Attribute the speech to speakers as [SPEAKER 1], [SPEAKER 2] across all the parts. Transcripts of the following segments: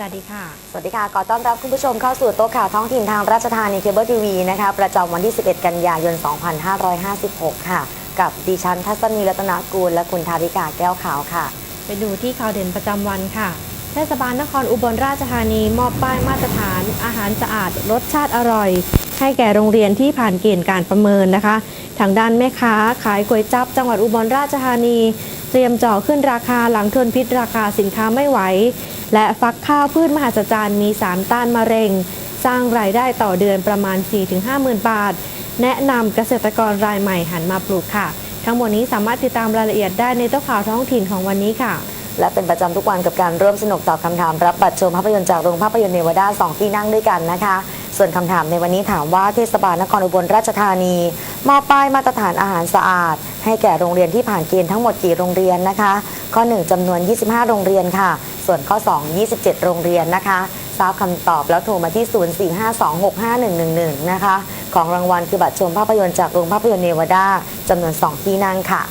[SPEAKER 1] สวัสดีค่ะ
[SPEAKER 2] สวัสดีค่ะ ขอต้อนรับคุณผู้ชมเข้าสู่โต๊ะข่าวท้องถิ่นทางราชธานีเคเบิลทีวีนะคะ ประจำวันที่ 11 กันยายน 2556 ค่ะ กับดิฉันทัศนีรัตนกูล และคุณธาริกาแก้วขาวค่ะ
[SPEAKER 1] ไปดูที่ข่าวเด่นประจำวันค่ะ เทศบาลนครอุบลราชธานี มอบป้ายมาตรฐาน อาหารสะอาด รสชาติอร่อย ให้แก่โรงเรียนที่ผ่านเกณฑ์การประเมินนะคะ ทางด้านแม่ค้า ขายก๋วยจั๊บจังหวัดอุบลราชธานี เตรียมจ่อขึ้นราคาหลังทนพิษราคาสินค้าไม่ไหว และฟักข้าวพืชมหัศจรรย์มีสารต้านมะเร็ง สร้างรายได้ต่อเดือนประมาณ 4-5หมื่นบาท แนะนำเกษตรกรรายใหม่หันมาปลูกค่ะ ทั้งหมดนี้สามารถติดตามรายละเอียดได้ในต๊ะข่าวท้องถิ่นของวันนี้ค่ะ
[SPEAKER 2] และเป็นประจำทุกวันกับการร่วมสนุกตอบคำถาม รับบัตรชมภาพยนตร์จากโรงภาพยนตร์เนวาดาสองที่นั่งด้วยกันนะคะ ส่วนคำถามในวันนี้ถามว่าเทศบาลนครอุบลราชธานี มอบป้ายมาตรฐานอาหารสะอาด ให้แก่โรงเรียนที่ผ่านเกณฑ์ทั้งหมดกี่โรงเรียนนะคะ ข้อ 1จำนวน 25 โรงเรียนค่ะ ส่วนข้อ 2 27 โรงเรียนนะคะทราบคำตอบแล้วโทรมาที่ 0452651111 นะคะ ของรางวัลคือบัตรชมภาพยนตร์จากโรงภาพยนตร์เนวาดาจำนวน 2 ที่นั่งค่ะ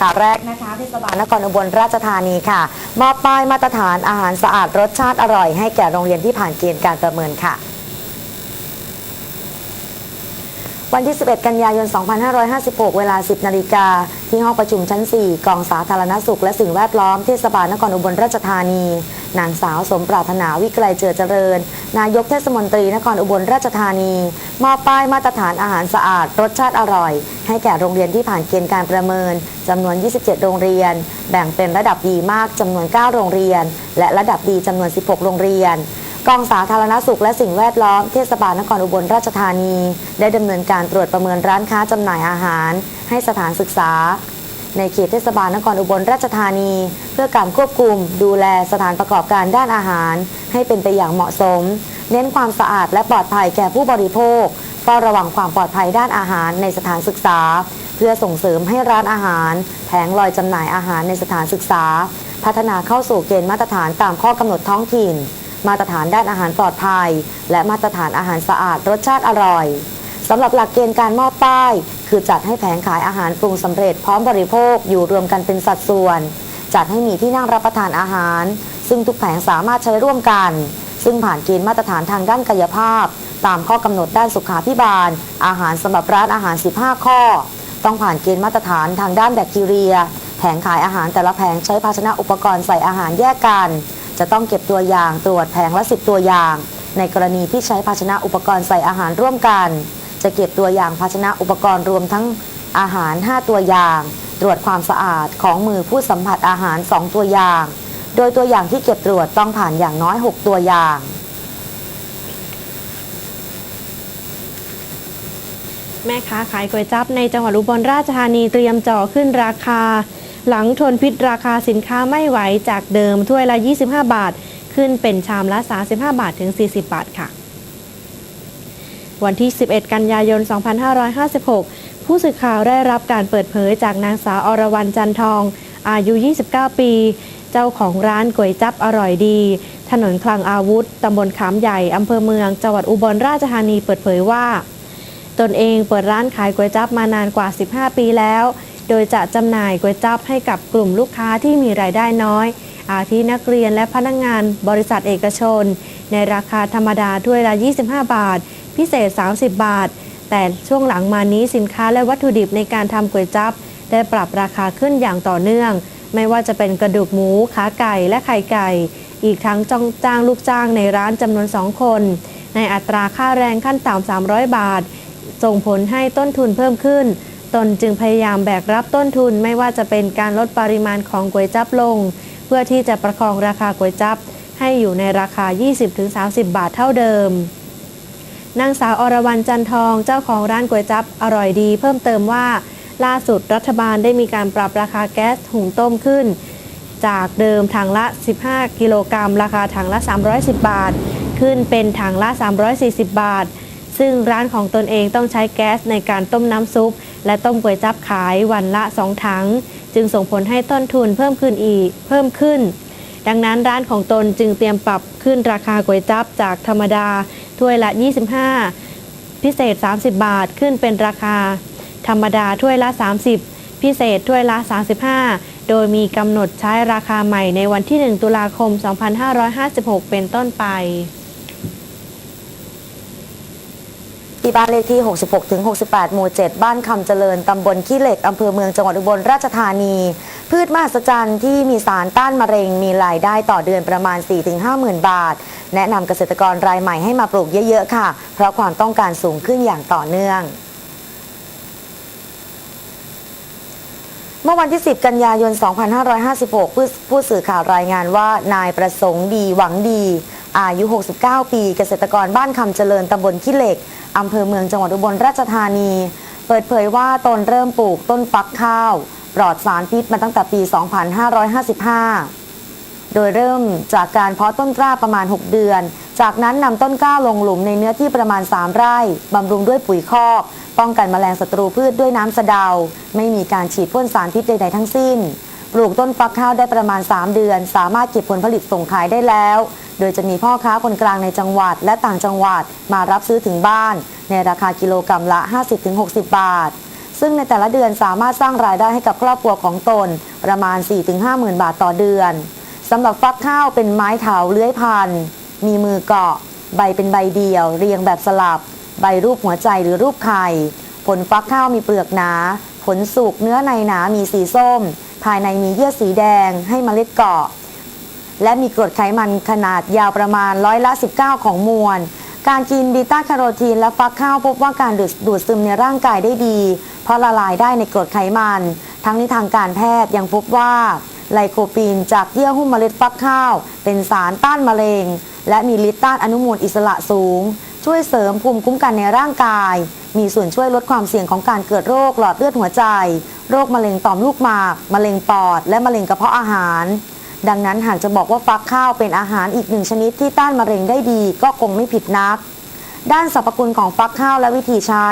[SPEAKER 2] ข่าวแรกนะคะเทศบาลนครอุบลราชธานีค่ะ มอบป้ายมาตรฐานอาหารสะอาดรสชาติอร่อยให้แก่โรงเรียนที่ผ่านเกณฑ์การประเมินค่ะ วันที่ 11 กันยายน 2556 เวลา 10 นาฬิกา ที่ห้องประชุมชั้น 4 กองสาธารณสุขและสิ่งแวดล้อมเทศบาลนครอุบลราชธานี นางสาวสมปรารถนาวิกลเจือเจริญ นายกเทศมนตรีนครอุบลราชธานี มอบป้ายมาตรฐานอาหารสะอาด รสชาติอร่อย ให้แก่โรงเรียนที่ผ่านเกณฑ์การประเมินจำนวน 27 โรงเรียน แบ่งเป็นระดับดีมากจำนวน 9 โรงเรียน และระดับดีจำนวน 16 โรงเรียน กองสาธารณสุขและสิ่งแวดล้อมเทศบาลนครอุบลราชธานี ได้ดำเนินการตรวจประเมินร้านค้าจำหน่ายอาหาร ให้สถานศึกษา ในเขตเทศบาลนครอุบลราชธานี เพื่อการควบคุม ดูแลสถานประกอบการด้านอาหาร ให้เป็นไปอย่างเหมาะสม เน้นความสะอาดและปลอดภัยแก่ผู้บริโภคเฝ้าระวังความปลอดภัยด้านอาหารในสถานศึกษา เพื่อส่งเสริมให้ร้านอาหาร แผงลอยจำหน่ายอาหารในสถานศึกษา พัฒนาเข้าสู่เกณฑ์มาตรฐานตามข้อกำหนดท้องถิ่น มาตรฐานด้านอาหารปลอดภัย และมาตรฐานอาหารสะอาดรสชาติอร่อยสำหรับหลักเกณฑ์การมอบป้าย คือจัดให้แผงขายอาหารปรุงสำเร็จพร้อมบริโภคอยู่รวมกันเป็นสัดส่วน จัดให้มีที่นั่งรับประทานอาหาร ซึ่งทุกแผงสามารถใช้ร่วมกัน ซึ่งผ่านเกณฑ์มาตรฐานทางด้านกายภาพ ตามข้อกำหนดด้านสุขาพิบาล อาหารสำหรับร้านอาหาร 15 ข้อ ต้องผ่านเกณฑ์มาตรฐานทางด้านแบคทีเรีย แผงขายอาหารแต่ละแผงใช้ภาชนะอุปกรณ์ใส่อาหารแยกกัน จะต้องเก็บตัวอย่างตรวจแผงละ 10 ตัวอย่าง ในกรณีที่ใช้ภาชนะอุปกรณ์ใส่อาหารร่วมกัน จะเก็บตัวอย่างภาชนะอุปกรณ์รวมทั้งอาหาร 5 ตัวอย่าง ตรวจความสะอาดของมือผู้สัมผัสอาหาร 2 ตัวอย่าง โดยตัวอย่างที่เก็บตรวจต้องผ่านอย่างน้อย 6 ตัวอย่าง
[SPEAKER 1] แม่ค้าขายก๋วยจั๊บในจังหวัดอุบลราชธานีเตรียมจ่อขึ้นราคา หลังทนพิษราคาสินค้าไม่ไหวจากเดิมถ้วยละ 25 บาท ขึ้นเป็นชามละ 35 บาทถึง 40 บาทค่ะ วันที่ 11 กันยายน 2556 ผู้สื่อข่าวได้รับการเปิดเผยจากนางสาวอรวรรณจันทอง อายุ 29 ปี เจ้าของร้านก๋วยจั๊บอร่อยดี ถนนคลังอาวุธ ตำบลขามใหญ่ อำเภอเมือง จังหวัดอุบลราชธานีเปิดเผยว่า ตนเองเปิดร้านขายก๋วยจั๊บมานานกว่า 15 ปีแล้ว โดยจะจำหน่ายก๋วยจั๊บให้กับกลุ่มลูกค้าที่มีรายได้น้อย อาทินักเรียนและพนักงงานบริษัทเอกชน ในราคาธรรมดาถ้วยละ 25 บาท พิเศษ 30 บาท แต่ช่วงหลังมานี้สินค้าและวัตถุดิบในการทำก๋วยจั๊บได้ปรับราคาขึ้นอย่างต่อเนื่อง ไม่ว่าจะเป็นกระดูกหมู ขาไก่และไข่ไก่ อีกทั้งจ้องจ้างลูกจ้างในร้านจำนวน2คน ในอัตราค่าแรงขั้นต่ำ300 บาท ส่งผลให้ต้นทุนเพิ่มขึ้น ตนจึงพยายามแบกรับต้นทุนไม่ว่าจะเป็นการลดปริมาณของก๋วยจั๊บลง เพื่อที่จะประคองราคาก๋วยจั๊บให้อยู่ในราคา 20-30 บาทเท่าเดิม นางสาวอรวรรณจันทองเจ้าของร้านก๋วยจั๊บอร่อยดี เพิ่มเติมว่า ล่าสุดรัฐบาลได้มีการปรับราคาแก๊สหุงต้มขึ้น จากเดิมถังละ 15 กิโลกรัม ราคาถังละ 310 บาท ขึ้นเป็นถังละ 340 บาท ซึ่งร้านของตนเองต้องใช้แก๊สในการต้มน้ำซุป และต้มก๋วยจั๊บขายวันละ 2 ถัง จึงส่งผลให้ต้นทุนเพิ่มขึ้นอีกเพิ่มขึ้น ดังนั้นร้านของตนจึงเตรียมปรับขึ้นราคาก๋วยจั๊บจากธรรมดาถ้วยละ 25 พิเศษ 30 บาทขึ้นเป็นราคา ธรรมดาถ้วยละ 30 พิเศษถ้วยละ 35 โดยมีกำหนดใช้ราคาใหม่ในวันที่ 1 ตุลาคม 2556 เป็นต้นไป
[SPEAKER 2] ที่บ้านเลขที่ 66ถึง68 หมู่ 7 บ้านคำเจริญ ตำบลขี้เหล็ก อำเภอเมืองจังหวัดอุบลราชธานี พืชมหัศจรรย์ที่มีสารต้านมะเร็ง มีรายได้ต่อเดือนประมาณ 4-5หมื่นบาท แนะนำเกษตรกรรายใหม่ให้มาปลูกเยอะ ๆ ค่ะ เพราะความต้องการสูงขึ้นอย่างต่อเนื่องเมื่อวันที่ 10 กันยายน 2556 ผู้ผู้สื่อข่าวรายงานว่านายประสงค์ดีหวังดี อายุ 69 ปี เกษตรกรบ้านคำเจริญตำบลขี้เหล็ก อำเภอเมืองจังหวัดอุบลราชธานี เปิดเผยว่าตนเริ่มปลูกต้นฟักข้าว ปลอดสารพิษมาตั้งแต่ปี 2555 โดยเริ่มจากการเพาะต้นกล้าประมาณ 6 เดือน จากนั้นนำต้นกล้าลงหลุมในเนื้อที่ประมาณ 3 ไร่บำรุงด้วยปุ๋ยคอก ป้องกันแมลงศัตรูพืชด้วยน้ำสะเดา ไม่มีการฉีดพ่นสารพิษใดๆทั้งสิ้น ปลูกต้นฟักข้าวได้ประมาณ 3 เดือน สามารถเก็บผลผลิตส่งขายได้แล้ว โดยจะมีพ่อค้าคนกลางในจังหวัด และต่างจังหวัดมารับซื้อถึงบ้าน ในราคากิโลกรรัมละ 50-60 บาท ซึ่งในแต่ละเดือนสามารถสร้างรายได้ให้กับครอบครัวของตน ประมาณ 4-5หมื่นบาทต่อเดือนสำหรับฟักข้าวเป็นไม้เถาเลื้อยพันธุ์มีมือเกาะ ใบเป็นใบเดียว เรียงแบบสลับ ใบรูปหัวใจหรือรูปไข่ ผลฟักข้าวมีเปลือกหนา ผลสุกเนื้อในหนา มีสีส้ม ภายในมีเยื่อสีแดง ให้เมล็ดเกาะ และมีกรดไขมันขนาดยาวประมาณร้อยละ 19 ของมวล การกินบีต้าแคโรทีนและฟักข้าวพบว่าการดูดดูดซึมในร่างกายได้ดี เพราะละลายได้ในกรดไขมัน ทั้งนี้ทางการแพทย์ยังพบว่าไลโคปีนจากเยื่อหุ้มเมล็ดฟักข้าว เป็นสารต้านมะเร็ง และมีฤทธิ์ต้านอนุมูลอิสระสูง ช่วยเสริมภูมิคุ้มกันในร่างกาย มีส่วนช่วยลดความเสี่ยงของการเกิดโรคหลอดเลือดหัวใจ โรคมะเร็งต่อมลูกหมาก มะเร็งปอด และมะเร็งกระเพาะอาหาร ดังนั้นหากจะบอกว่าฟักข้าวเป็นอาหารอีกหนึ่งชนิดที่ต้านมะเร็งได้ดี ก็คงไม่ผิดนัก ด้านสรรพคุณของฟักข้าวและวิธีใช้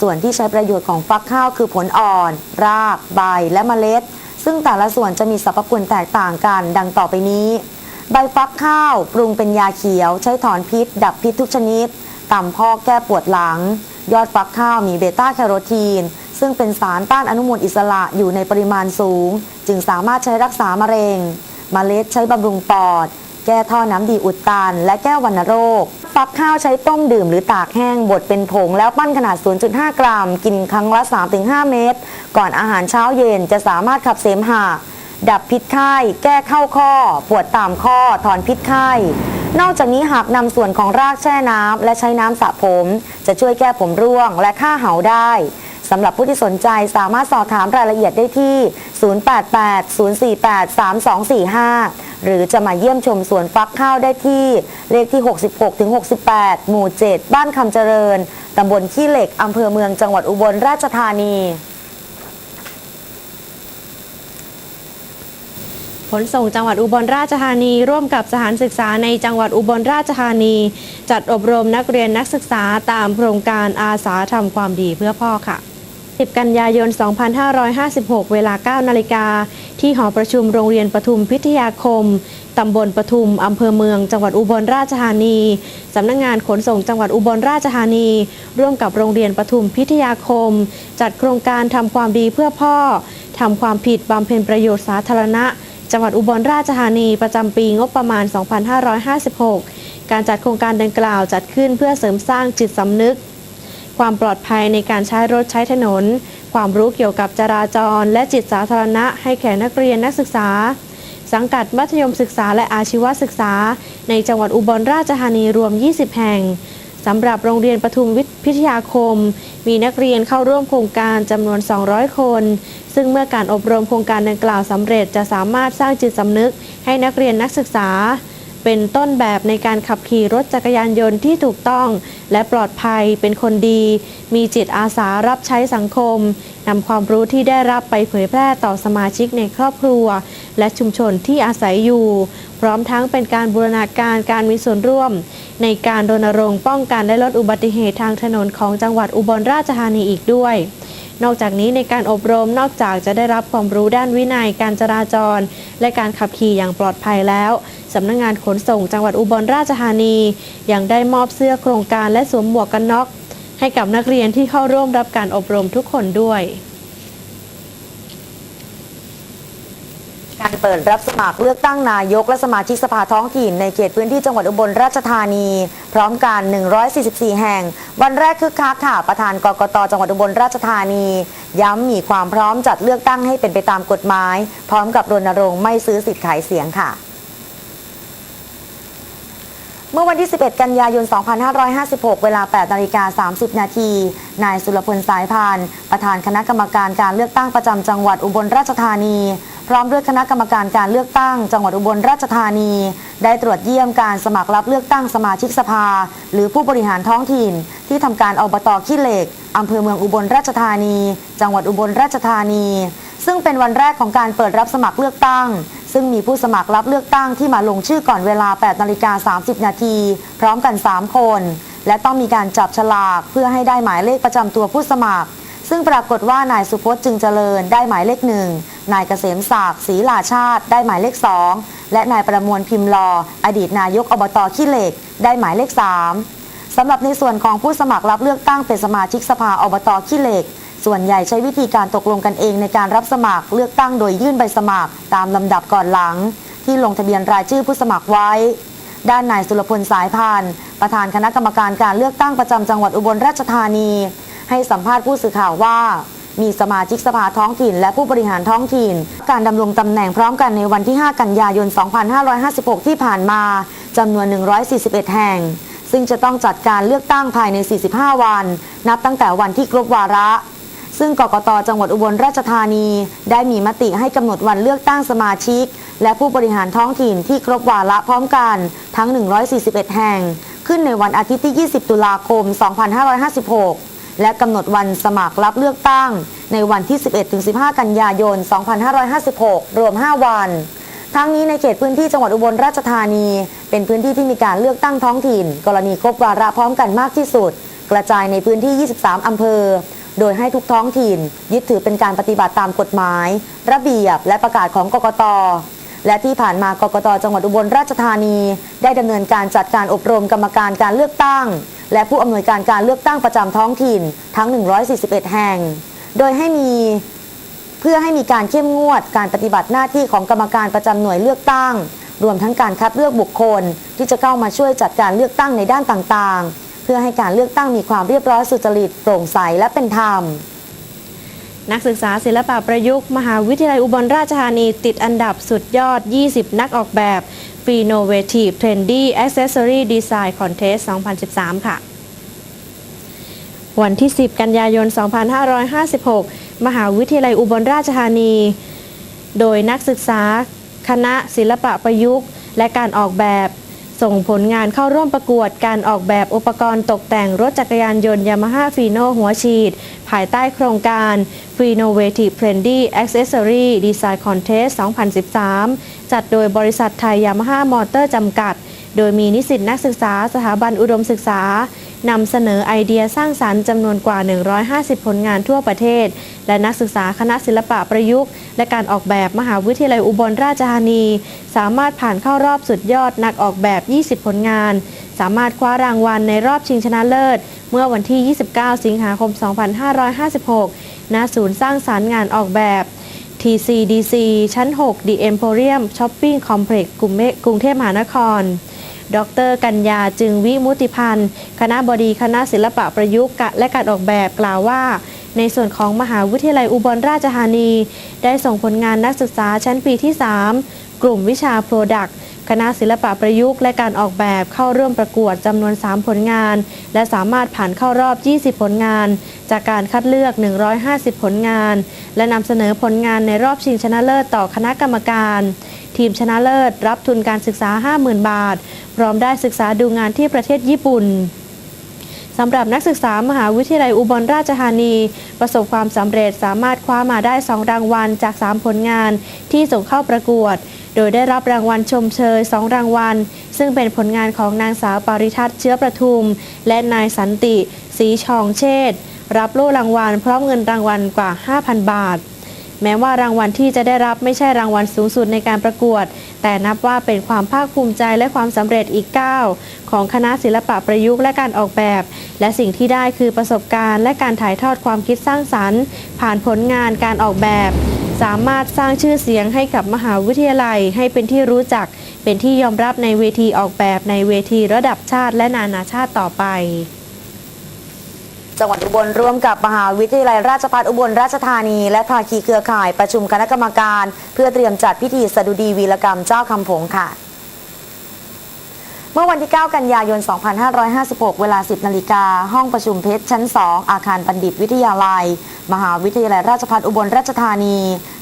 [SPEAKER 2] ส่วนที่ใช้ประโยชน์ของฟักข้าวคือผลอ่อน ราก ใบ และเมล็ด ซึ่งแต่ละส่วนจะมีสรรพคุณแตกต่างกัน ดังต่อไปนี้ ใบฟักข้าวปรุงเป็นยาเขียว ใช้ถอนพิษ ดับพิษทุกชนิดต่ำพอกแก้ปวดหลัง ยอดฟักข้าวมีเบต้าแคโรทีนซึ่งเป็นสารต้านอนุมูลอิสระอยู่ในปริมาณสูง จึงสามารถใช้รักษามะเร็ง มเมล็ดใช้บำรุงปอด แก้ท่อน้ำดีอุดตัน และแก้วัณโรค ฟักข้าวใช้ต้มดื่มหรือตากแห้งบดเป็นผงแล้วปั้นขนาด 0.5 กรัม กินครั้งละ 3-5 เม็ดก่อนอาหารเช้าเย็นจะสามารถขับเสมหะดับพิษไข้ แก้เข้าข้อ ปวดตามข้อ ถอนพิษไข้ นอกจากนี้หากนำส่วนของรากแช่น้ำและใช้น้ำสระผม จะช่วยแก้ผมร่วงและฆ่าเหาได้ สำหรับผู้ที่สนใจสามารถสอบถามรายละเอียดได้ที่ 088-048-3245 หรือจะมาเยี่ยมชมสวนฟักข้าวได้ที่ เลขที่ 66-68 หมู่ 7 บ้านคำเจริญ ตำบลขี้เหล็ก อำเภอเมืองจังหวัดอุบลราชธานี
[SPEAKER 1] ขนส่งจังหวัดอุบลราชธานี ร่วมกับสถานศึกษาในจังหวัดอุบลราชธานี จัดอบรมนักเรียนนักศึกษาตามโครงการอาสาทำความดีเพื่อพ่อค่ะ 10 กันยายน 2556 เวลา 9 นาฬิกา ที่หอประชุมโรงเรียนปทุมพิทยาคม ตำบลปทุม อำเภอเมือง จังหวัดอุบลราชธานี สำนักงงานขนส่งจังหวัดอุบลราชธานี ร่วมกับโรงเรียนปทุมพิทยาคม จัดโครงการทำความดีเพื่อพ่อ ทำความผิดบำเพ็ญประโยชน์สาธารณะ จังหวัดอุบลราชธานี ประจำปีงบประมาณ 2556 การจัดโครงการดังกล่าวจัดขึ้นเพื่อเสริมสร้างจิตสำนึก ความปลอดภัยในการใช้รถใช้ถนน ความรู้เกี่ยวกับจราจร และจิตสาธารณะให้แก่นักเรียนนักศึกษา สังกัดมัธยมศึกษาและอาชีวศึกษา ในจังหวัดอุบลราชธานีรวม 20 แห่งสำหรับโรงเรียนปทุมวิทพิทยาคม มีนักเรียนเข้าร่วมโครงการจำนวน 200 คน ซึ่งเมื่อการอบรมโครงการดังกล่าวสำเร็จจะสามารถสร้างจิตสำนึกให้นักเรียนนักศึกษา เป็นต้นแบบในการขับขี่รถจักรยานยนต์ที่ถูกต้อง และปลอดภัยเป็นคนดี มีจิตอาสารับใช้สังคมนำความรู้ที่ได้รับไปเผยแพร่ต่อสมาชิกในครอบครัว และชุมชนที่อาศัยอยู่ พร้อมทั้งเป็นการบูรณาการการมีส่วนร่วม ในการรณรงค์ป้องกันและลดอุบัติเหตุทางถนนของจังหวัดอุบลราชธานีอีกด้วย นอกจากนี้ในการอบรมนอกจากจะได้รับความรู้ด้านวินัยการจราจร และการขับขี่อย่างปลอดภัยแล้วสำนักงงานขนส่งจังหวัดอุบลราชธานียังได้มอบเสื้อโครงการและสวมหมวกกันน็อกให้กับนักเรียนที่เข้าร่วมรับการอบรมทุกคนด้วย
[SPEAKER 2] การเปิดรับสมัครเลือกตั้งนายกและสมาชิกสภาท้องถิ่นในเขตพื้นที่จังหวัดอุบลราชธานี พร้อมกัน 144 แห่ง วันแรกคึกคักค่ะ ประธานกกตจังหวัดอุบลราชธานี ย้ำมีความพร้อมจัดเลือกตั้งให้เป็นไปตามกฎหมาย พร้อมกับรณรงค์ไม่ซื้อสิทธิ์ขายเสียงค่ะเมื่อวันที่ 11 กันยายน 2556 เวลา 8นาฬิกา30 นาที นายสุรพลสายพาน ประธานคณะกรรมการการเลือกตั้งประจำจังหวัดอุบลราชธานี พร้อมด้วยคณะกรรมการการเลือกตั้ง จังหวัดอุบลราชธานี ได้ตรวจเยี่ยมการสมัครรับเลือกตั้งสมาชิกสภา หรือผู้บริหารท้องถิ่น ที่ทำการอบตขี้เหล็กอำเภอเมืองอุบลราชธานี จังหวัดอุบลราชธานี ซึ่งเป็นวันแรกของการเปิดรับสมัครเลือกตั้ง ซึ่งมีผู้สมัครรับเลือกตั้งที่มาลงชื่อก่อนเวลา 8 นาฬิกา 30 นาที พร้อมกัน 3 คน และต้องมีการจับฉลากเพื่อให้ได้หมายเลขประจำตัวผู้สมัคร ซึ่งปรากฏว่านายสุพจน์จึงเจริญได้หมายเลขหนึ่ง นายเกษมศักดิ์ศรีลาชาติ ได้หมายเลขสองและนายประมวลพิมพ์ลอ อดีตนายกอบตขี้เหล็ก ได้หมายเลขสามสำหรับในส่วนของผู้สมัครรับเลือกตั้งเป็นสมาชิกสภาอบตขี้เหล็ก ส่วนใหญ่ใช้วิธีการตกลงกันเองในการรับสมัครเลือกตั้งโดยยื่นใบสมัคร ตามลำดับก่อนหลัง ที่ลงทะเบียนรายชื่อผู้สมัครไว้ ด้านนายสุรพลสายพานประธานคณะกรรมการการเลือกตั้งประจำจังหวัดอุบลราชธานี ให้สัมภาษณ์ผู้สื่อข่าวว่า มีสมาชิกสภาท้องถิ่น และผู้บริหารท้องถิ่น การดำรงตำแหน่งพร้อมกันในวันที่ 5 กันยายน 2556 ที่ผ่านมาจำนวน 141 แห่ง ซึ่งจะต้องจัดการเลือกตั้งภายใน 45 วัน นับตั้งแต่วันที่ครบวาระซึ่งกกตจังหวัดอุบลราชธานี ได้มีมติให้กำหนดวันเลือกตั้งสมาชิก และผู้บริหารท้องถิ่นที่ครบวาระพร้อมกันทั้ง 141 แห่ง ขึ้นในวันอาทิตย์ที่ 20 ตุลาคม 2556 และกำหนดวันสมัครรับเลือกตั้ง ในวันที่ 11-15 กันยายน 2556 รวม 5 วันทั้งนี้ในเขตพื้นที่จังหวัดอุบลราชธานี เป็นพื้นที่ที่มีการเลือกตั้งท้องถิ่น กรณีครบวาระพร้อมกันมากที่สุด กระจายในพื้นที่ 23 อำเภอ โดยให้ทุกท้องถิ่น ยึดถือเป็นการปฏิบัติตามกฎหมาย ระเบียบและประกาศของกกต และที่ผ่านมากกตจังหวัดอุบลราชธานี ได้ดำเนินการจัดการอบรมกรรมการการเลือกตั้ง และผู้อำนวยการการเลือกตั้งประจำท้องถิ่นทั้ง 141 แห่ง โดยให้มีเพื่อให้มีการเข้มงวดการปฏิบัติหน้าที่ของกรรมการประจำหน่วยเลือกตั้ง รวมทั้งการคัดเลือกบุคคล ที่จะเข้ามาช่วยจัดการเลือกตั้งในด้านต่างๆ เพื่อให้การเลือกตั้งมีความเรียบร้อยสุจริตโปร่งใสและเป็นธรรม
[SPEAKER 1] นักศึกษาศิลปะประยุกต์ มหาวิทยาลัยอุบลราชธานี ติดอันดับสุดยอด 20 นักออกแบบ Innovative Trendy Accessory Design Contest 2013 ค่ะ วันที่ 10 กันยายน 2556 มหาวิทยาลัยอุบลราชธานี โดยนักศึกษา คณะศิลปะประยุกต์ และการออกแบบ ส่งผลงานเข้าร่วมประกวดการออกแบบอุปกรณ์ตกแต่งรถจักรยานยนต์ยามาฮ่าฟีโนหัวฉีด ภายใต้โครงการ Free Innovative Trendy Accessory Design Contest 2013 จัดโดยบริษัทไทยยามาฮ่ามอเตอร์จำกัด โดยมีนิสิตนักศึกษาสถาบันอุดมศึกษา นำเสนอไอเดียสร้างสรรค์จำนวนกว่า 150 ผลงานทั่วประเทศ และนักศึกษาคณะศิลปะประยุกต์ และการออกแบบมหาวิทยาลัยอุบลราชธานี สามารถผ่านเข้ารอบสุดยอดนักออกแบบ 20 ผลงาน สามารถคว้ารางวัลในรอบชิงชนะเลิศ เมื่อวันที่ 29 สิงหาคม 2556 ณ ศูนย์สร้างสารรค์งานออกแบบ TCDC ชั้น 6 The Emporium Shopping Complex กรุงเทพมหานคร ดร กัญญาจึงวิมุติพันธ์ คณะบดีคณะศิลปะประยุกต์และการออกแบบกล่าวว่า ในส่วนของมหาวิทยาลัยอุบลราชธานี ได้ส่งผลงานนักศึกษาชั้นปีที่ 3 กลุ่มวิชา Product คณะศิลปะประยุกต์และการออกแบบเข้าร่วมประกวดจำนวน 3 ผลงาน และสามารถผ่านเข้ารอบ 20 ผลงาน จากการคัดเลือก 150 ผลงาน และนำเสนอผลงานในรอบชิงชนะเลิศต่อคณะกรรมการ ทีมชนะเลิศ รับทุนการศึกษา 50,000 บาท พร้อมได้ศึกษาดูงานที่ประเทศญี่ปุ่นสำหรับนักศึกษามหาวิทยาลัยอุบลราชธานี ประสบความสำเร็จสามารถคว้ามาได้ 2 รางวัลจาก 3 ผลงานที่ส่งเข้าประกวด โดยได้รับรางวัลชมเชย 2 รางวัล ซึ่งเป็นผลงานของนางสาวปาริทัศน์เชื้อประทุม และนายสันติศรีชองเชษรับโล่รางวัลพร้อมเงินรางวัลกว่า 5,000 บาท แม้ว่ารางวัลที่จะได้รับไม่ใช่รางวัลสูงสุดในการประกวด แต่นับว่าเป็นความภาคภูมิใจและความสำเร็จอีกก้าวของคณะศิลปะประยุกต์และการออกแบบ และสิ่งที่ได้คือประสบการณ์ และการถ่ายทอดความคิดสร้างสรรค์ ผ่านผลงานการออกแบบ สามารถสร้างชื่อเสียงให้กับมหาวิทยาลัย ให้เป็นที่รู้จัก เป็นที่ยอมรับในเวทีออกแบบในเวทีระดับชาติและนานาชาติต่อไป
[SPEAKER 2] จังหวัดอุบลร่วมกับมหาวิทยาลัยราชภัฏอุบลราชธานี และภาคีเครือข่ายประชุมคณะกรรมการ เพื่อเตรียมจัดพิธีสดุดีวีรกรรมเจ้าคำผงค่ะ เมื่อวันที่ 9 กันยายน 2556 เวลา 10 นาฬิกา ห้องประชุมเพชรชั้น 2 อาคารบัณฑิตวิทยาลัย มหาวิทยาลัยราชภัฏอุบลราชธานี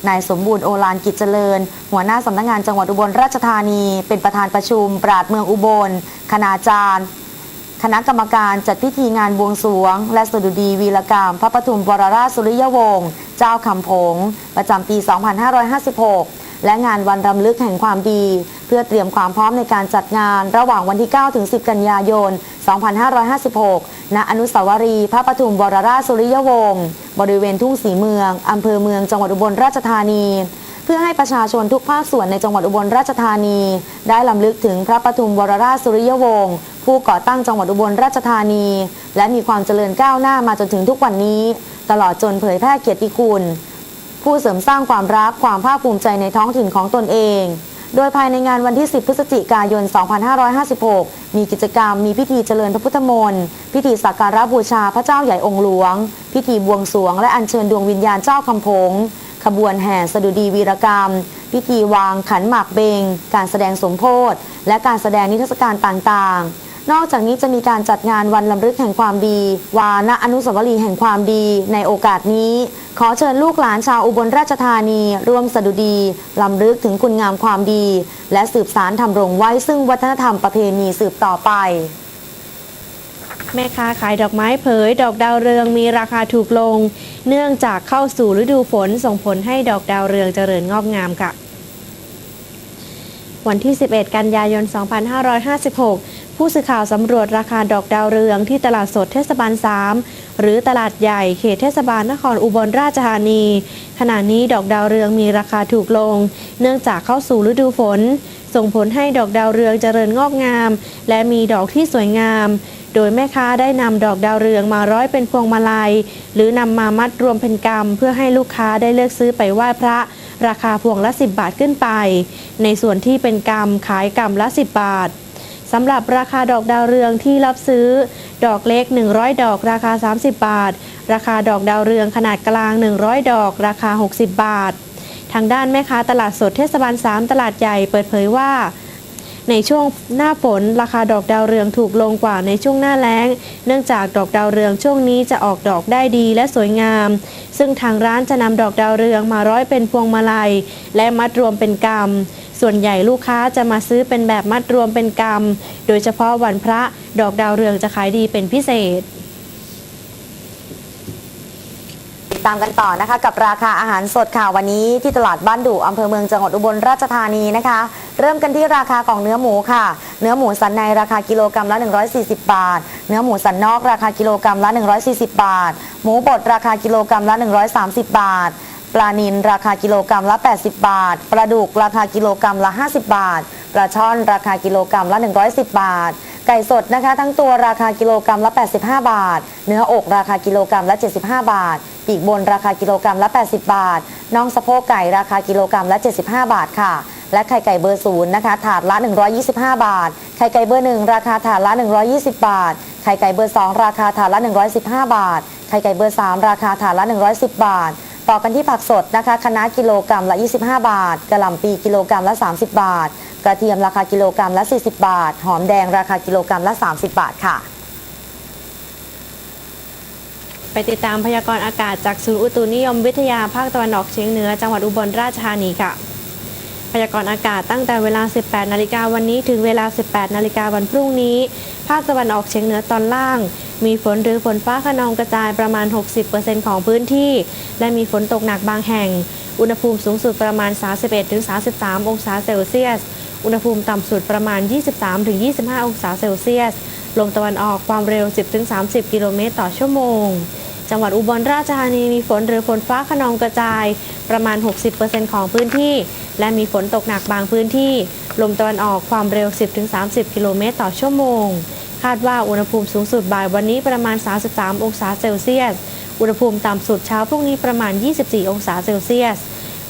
[SPEAKER 2] นายสมบูรณ์โอลานกิจเจริญ หัวหน้าสำนักงานจังหวัดอุบลราชธานี เป็นประธานประชุม ปราดเมืองอุบล คณาจารย์ คณะกรรมการจัดพิธีงานบวงสรวง และสดุดีวีรกรรม พระปฐุมวรราชสุริยวงศ์เจ้าคำผง ประจำปี 2556 และงานวันรำลึกแห่งความดี เพื่อเตรียมความพร้อมในการจัดงานระหว่างวันที่ 9 ถึง 10 กันยายน 2556 ณ อนุสาวรีย์พระปฐุมวรราชสุริยวงศ์บริเวณทุ่งสีเมืองอำเภอเมืองจังหวัดอุบลราชธานีเพื่อให้ประชาชนทุกภาคส่วนในจังหวัดอุบลราชธานี ได้ลำลึกถึงพระปฐุมวรราชสุริยวงศ์ ผู้ก่อตั้งจังหวัดอุบลราชธานี และมีความเจริญก้าวหน้ามาจนถึงทุกวันนี้ ตลอดจนเผยแพร่เกียรติคุณผู้เสริมสร้างความรักความภาคภูมิใจในท้องถิ่นของตนเอง โดยภายในงานวันที่ 10 พฤศจิกายน 2556 มีกิจกรรม มีพิธีเจริญพระพุทธมนต์ พิธีสักการะบูชาพระเจ้าใหญ่องค์หลวง พิธีบวงสรวง และอัญเชิญดวงวิญญาณเจ้าคำผงขบวนแห่สดุดีวีรกรรม พิธีวางขันหมากเบง การแสดงสมโพธิและการแสดงนิทรรศการต่างๆ นอกจากนี้จะมีการจัดงานวันลำลึกแห่งความดี วาณอนุสาวรีย์แห่งความดี ในโอกาสนี้ ขอเชิญลูกหลานชาวอุบลราชธานี ร่วมสดุดีลำลึกถึงคุณงามความดี และสืบสารทำรงไว้ซึ่งวัฒนธรรมประเพณีสืบต่อไป
[SPEAKER 1] แม่ค้าขายดอกไม้เผย ดอกดาวเรืองมีราคาถูกลง เนื่องจากเข้าสู่ฤดูฝนส่งผลให้ดอกดาวเรืองเจริญงอกงามค่ะ วันที่ 11 กันยายน 2556 ผู้สื่อข่าวสำรวจราคาดอกดาวเรืองที่ตลาดสดเทศบาล 3 หรือตลาดใหญ่เขตเทศบาลนครอุบลราชธานี ขณะนี้ดอกดาวเรืองมีราคาถูกลง เนื่องจากเข้าสู่ฤดูฝน ส่งผลให้ดอกดาวเรืองเจริญงอกงาม และมีดอกที่สวยงาม โดยแม่ค้าได้นำดอกดาวเรืองมาร้อยเป็นพวงมาลัย หรือนำมามัดรวมเป็นกำเพื่อให้ลูกค้าได้เลือกซื้อไปไหว้พระราคาพวงละ 10 บาทขึ้นไป ในส่วนที่เป็นกำขายกำละ 10 บาท สำหรับราคาดอกดาวเรืองที่รับซื้อ ดอกเล็ก 100 ดอกราคา 30 บาท ราคาดอกดาวเรืองขนาดกลาง 100 ดอกราคา 60 บาท ทางด้านแม่ค้าตลาดสดเทศบาล 3 ตลาดใหญ่เปิดเผยว่า ในช่วงหน้าฝนราคาดอกดาวเรืองถูกลงกว่าในช่วงหน้าแล้ง เนื่องจากดอกดาวเรืองช่วงนี้จะออกดอกได้ดีและสวยงาม ซึ่งทางร้านจะนำดอกดาวเรืองมาร้อยเป็นพวงมาลัย และมัดรวมเป็นกำ ส่วนใหญ่ลูกค้าจะมาซื้อเป็นแบบมัดรวมเป็นกำโดยเฉพาะวันพระดอกดาวเรืองจะขายดีเป็นพิเศษ
[SPEAKER 2] ติดตามกันต่อนะคะ กับราคาอาหารสดค่ะวันนี้ที่ตลาดบ้านดุอำเภอเมืองจังหวัดอุบลราชธานีนะคะ เริ่มกันที่ราคาของเนื้อหมูค่ะ เนื้อหมูสันในราคากิโลกรัมละ 140 บาท เนื้อหมูสันนอกราคากิโลกรัมละ 140 บาท หมูบดราคากิโลกรัมละ 130 บาท ปลานิลราคากิโลกรัมละ 80 บาท ปลาดุกราคากิโลกรัมละ 50 บาท ปลาช่อนราคากิโลกรัมละ 110 บาท ไก่สดนะคะ ทั้งตัวราคากิโลกรัมละ 85 บาท เนื้ออกราคากิโลกรัมละ 75 บาท ปีกบนราคากิโลกรัมละ 80 บาท น่องสะโพกไก่ราคากิโลกรัมละ 75 บาทค่ะและไข่ไก่เบอร์ศูนย์นะคะ ถาดละ 125 บาท ไข่ไก่เบอร์หนึ่งราคาถาดละ 120 บาท ไข่ไก่เบอร์สองราคาถาดละ 115 บาท ไข่ไก่เบอร์สามราคาถาดละ 110 บาท ต่อกันที่ผักสดนะคะคะน้ากิโลกรัมละ 25 บาทกระหล่ำปีกิโลกรัมละ 30 บาท กระเทียมราคากิโลกรัมละ 40 บาท หอมแดงราคากิโลกรัมละ 30 บาทค่ะ
[SPEAKER 1] ไปติดตามพยากรณ์อากาศจากศูนย์อุตุนิยมวิทยาภาคตะวันออกเฉียงเหนือจังหวัดอุบลราชธานีค่ะ ยากรณ์อากาศตั้งแต่เวลา 18 นาฬิกาวันนี้ถึงเวลา 18 นาฬิกาวันพรุ่งนี้ ภาคตะวันออกเฉียงเหนือตอนล่าง มีฝนหรือฝนฟ้าขนองกระจายประมาณ 60%ของพื้นที่ และมีฝนตกหนักบางแห่ง อุณหภูมิสูงสุดประมาณ 31-33 องศาเซลเซียส อุณหภูมิต่ำสุดประมาณ 23-25 องศาเซลเซียส ลมตะวันออกความเร็ว 10-30 กิโลเมตรต่อชั่วโมงจังหวัดอุบลราชธานีมีฝนหรือฝนฟ้าขนองกระจายประมาณ 60%ของพื้นที่ และมีฝนตกหนักบางพื้นที่ ลมตะวันออกความเร็ว 10-30 กิโลเมตรต่อชั่วโมง คาดว่าอุณหภูมิสูงสุดบ่ายวันนี้ประมาณ 33 องศาเซลเซียส อุณหภูมิต่ำสุดเช้าพรุ่งนี้ประมาณ 24 องศาเซลเซียส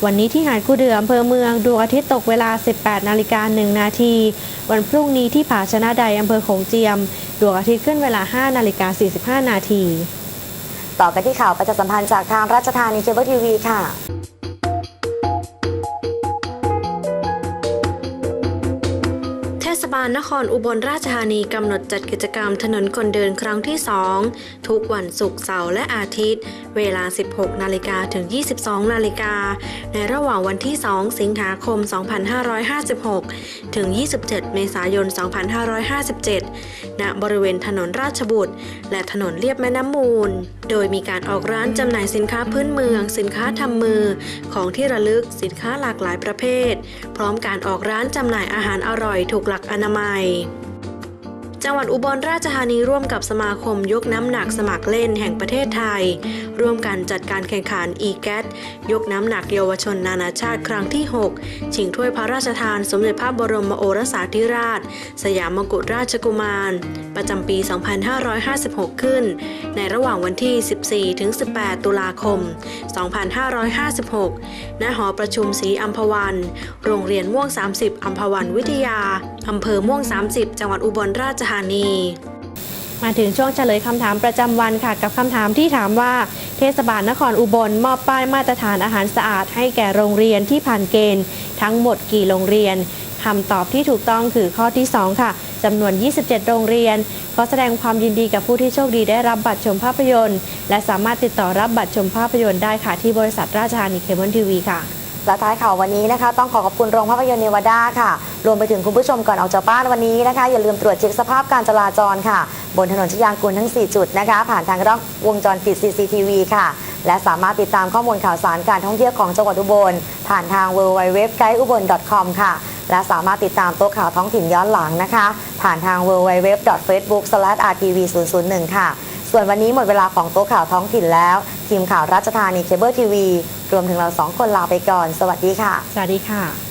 [SPEAKER 1] วันนี้ที่หาดคูเดืออำเภอเมืองดวงอาทิตย์ตกเวลา 18 นาฬิกา 1 นาที วันพรุ่งนี้ที่ผาชนะใดอำเภอโขงเจียม ดวงอาทิตย์ขึ้นเวลา 5 นาฬิกา 45 นาที
[SPEAKER 2] ต่อกันที่ข่าวประชาสัมพันธ์จากทางราชธานีเคเบิลทีวีค่ะ
[SPEAKER 1] บาลนครอุบลราชธานีกำหนดจัดกิจกรรมถนนคนเดินครั้งที่ 2 ทุกวันศุกร์เสาร์และอาทิตย์ เวลา 16 นาฬิกาถึง 22 นาฬิกา ในระหว่างวันที่ 2 สิงหาคม 2556 ถึง 27 เมษายน 2557 ณ บริเวณถนนราชบุตร และถนนเลียบแม่น้ำมูล โดยมีการออกร้านจำหน่ายสินค้าพื้นเมือง สินค้าทำมือ ของที่ระลึก สินค้าหลากหลายประเภท พร้อมการออกร้านจำหน่ายอาหารอร่อยถูกหลักอนามัย จังหวัดอุบลราชธานีร่วมกับสมาคมยกน้ำหนักสมัครเล่นแห่งประเทศไทย ร่วมกันจัดการแข่งขัน e g a t ยกน้ำหนักเยาวชนนานาชาติครั้งที่ 6 ชิงถ้วยพระราชทานสมเด็จพระบรมโอรสาธิราช สยามมกุฎราชกุมาร ประจำปี 2556 ขึ้น ในระหว่างวันที่ 14-18 ตุลาคม 2556 ณ หอประชุมศรีอัมพวัน โรงเรียนม่วง 30 อัมพวันวิทยา อำเภอม่วง 30 จังหวัดอุบลราชธานีมาถึงช่วงเฉลยคำถามประจำวันค่ะ กับคำถามที่ถามว่า เทศบาลนครอุบลมอบป้ายมาตรฐานอาหารสะอาด ให้แก่โรงเรียนที่ผ่านเกณฑ์ ทั้งหมดกี่โรงเรียนคำตอบที่ถูกต้องคือข้อที่ 2 ค่ะจำนวน 27 โรงเรียน ขอแสดงความยินดีกับผู้ที่โชคดีได้รับบัตรชมภาพยนตร์ และสามารถติดต่อรับบัตรชมภาพยนตร์ได้ค่ะที่บริษัทราชธานีเคเบิลทีวีค่ะ
[SPEAKER 2] และท้ายข่าววันนี้นะคะ ต้องขอขอบคุณโรงภาพยนตร์เนวาดาค่ะ รวมไปถึงคุณผู้ชมก่อนออกจากบ้านวันนี้นะคะ อย่าลืมตรวจเช็คสภาพการจราจรค่ะ บนถนนชยางกูลทั้ง 4 จุดนะคะ ผ่านทางกล้องวงจรปิด CCTV ค่ะ และสามารถติดตามข้อมูลข่าวสารการท่องเที่ยวของจังหวัดอุบล ผ่านทาง w w w g u i d e u b o l c o m ค่ะและสามารถติดตามโต๊ะข่าวท้องถิ่นย้อนหลังนะคะ ผ่านทาง w w w f a c e b o o k r t v 0 0 1 ค่ะ ส่วนวันนี้หมดเวลาของโต๊ะข่าวท้องถิ่นแล้ว ทีมข่าวราชธานีเคเบิลทีวี รวมถึงเราสองคนลาไปก่อน สวัสดีค่ะ
[SPEAKER 1] สวัสดีค่ะ